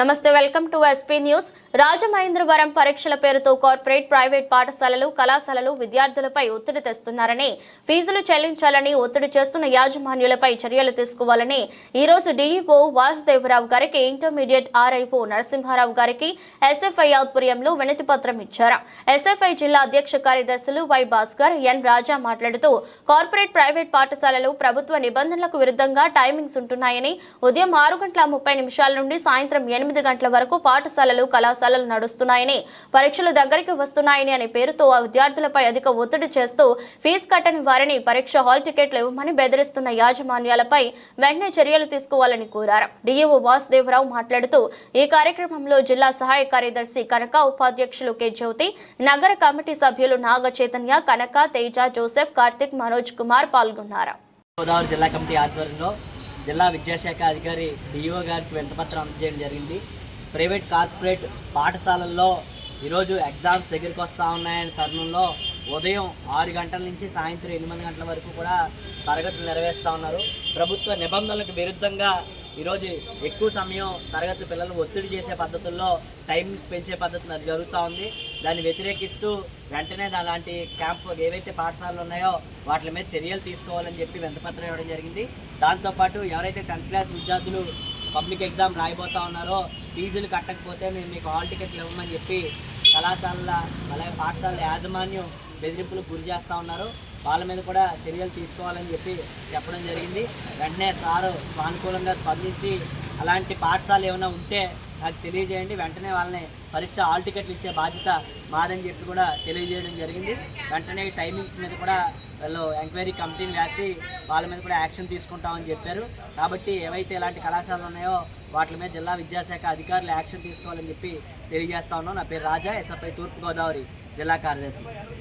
నమస్తే welcome to SP news. Rajamahendravaram పరీక్షల పేరుతో కార్పొరేట్ ప్రైవేట్ పాఠశాలలు కళాశాలలు విద్యార్థులపై ఒత్తిడి తెస్తున్నారని ఫీజులు చెల్లించాలని ఒత్తిడి చేస్తున్న యాజమాన్యులపై చర్యలు తీసుకోవాలని ఈరోజు డీఈఓ వాసుదేవరావు గారికి ఇంటర్మీడియట్ ఆర్ఐఓ నరసింహారావు గారికి ఎస్ఎఫ్ఐ ఆధ్వర్యంలో వినతి పత్రం ఇచ్చారు. ఎస్ఎఫ్ఐ జిల్లా అధ్యక్ష కార్యదర్శులు వై భాస్కర్ ఎన్ రాజా మాట్లాడుతూ కార్పొరేట్ ప్రైవేట్ పాఠశాలలు ప్రభుత్వ నిబంధనలకు విరుద్ధంగా టైమింగ్స్ ఉంటున్నాయని ఉదయం ఆరు గంటల ముప్పై నిమిషాల నుండి సాయంత్రం ఎనిమిది గంటల వరకు పాఠశాలలు కళాశాలలు నడుస్తున్నాయని పరీక్షలు దగ్గరికి వస్తున్నాయని అనే పేరుతో ఆ విద్యార్థులపై అధిక ఒత్తిడి చేస్తూ ఫీజు కట్టని వారిని పరీక్ష హాల్ టికెట్లు ఇవ్వమని బెదిరిస్తున్న యాజమాన్యాలపై వెంటనే చర్యలు తీసుకోవాలని కోరారు. డిఈఓ వాసుదేవరావు మాట్లాడుతూ ఈ కార్యక్రమంలో జిల్లా సహాయ కార్యదర్శి కనక ఉపాధ్యక్షులు కె. జ్యోతి నగర కమిటీ సభ్యులు నాగ చైతన్య కనక తేజ జోసెఫ్ కార్తిక్ మనోజ్ కుమార్ పాల్గొన్నారు. గోదావరి జిల్లా కమిటీ ఆధ్వర్యంలో జిల్లా విద్యాశాఖ అధికారి డిఓ గారికి వింతపత్రం అందజేయడం జరిగింది. ప్రైవేట్ కార్పొరేట్ పాఠశాలల్లో ఈరోజు ఎగ్జామ్స్ దగ్గరికి వస్తూ ఉన్నాయనే తరుణంలో ఉదయం ఆరు గంటల నుంచి సాయంత్రం ఎనిమిది గంటల వరకు కూడా తరగతులు నెరవేరుస్తూ ఉన్నారు. ప్రభుత్వ నిబంధనలకు విరుద్ధంగా ఈరోజు ఎక్కువ సమయం తరగతి పిల్లలు ఒత్తిడి చేసే పద్ధతుల్లో టైమ్స్ పెంచే పద్ధతి అది జరుగుతూ ఉంది. దాన్ని వ్యతిరేకిస్తూ వెంటనే అలాంటి క్యాంప్ ఏవైతే పాఠశాలలు ఉన్నాయో వాటి మీద చర్యలు తీసుకోవాలని చెప్పి వింతపత్రం ఇవ్వడం జరిగింది. దాంతోపాటు ఎవరైతే టెన్త్ క్లాస్ విద్యార్థులు పబ్లిక్ ఎగ్జామ్ రాయబోతా ఉన్నారో ఫీజులు కట్టకపోతే మేము మీకు హాల్ టికెట్లు ఇవ్వమని చెప్పి కళాశాలల అలాగే పాఠశాలల యాజమాన్యం బెదిరింపులకు గురి చేస్తూ ఉన్నారు. వాళ్ళ మీద కూడా చర్యలు తీసుకోవాలని చెప్పి చెప్పడం జరిగింది. వెంటనే సారు సానుకూలంగా స్పందించి అలాంటి పాఠశాల ఏమైనా ఉంటే నాకు తెలియజేయండి. వెంటనే వాళ్ళని పరీక్ష హాల్ టికెట్లు ఇచ్చే బాధ్యత మాదని చెప్పి కూడా తెలియజేయడం జరిగింది. వెంటనే టైమింగ్స్ మీద కూడా వాళ్ళు ఎంక్వైరీ కమిటీని వేసి వాళ్ళ మీద కూడా యాక్షన్ తీసుకుంటామని చెప్పారు. కాబట్టి ఏవైతే ఇలాంటి కళాశాలలు ఉన్నాయో వాటి మీద జిల్లా విద్యాశాఖ అధికారులు యాక్షన్ తీసుకోవాలని చెప్పి తెలియజేస్తా ఉన్నాం. నా పేరు రాజా ఎస్ఎఫ్ఐ తూర్పుగోదావరి జిల్లా కార్యదర్శి.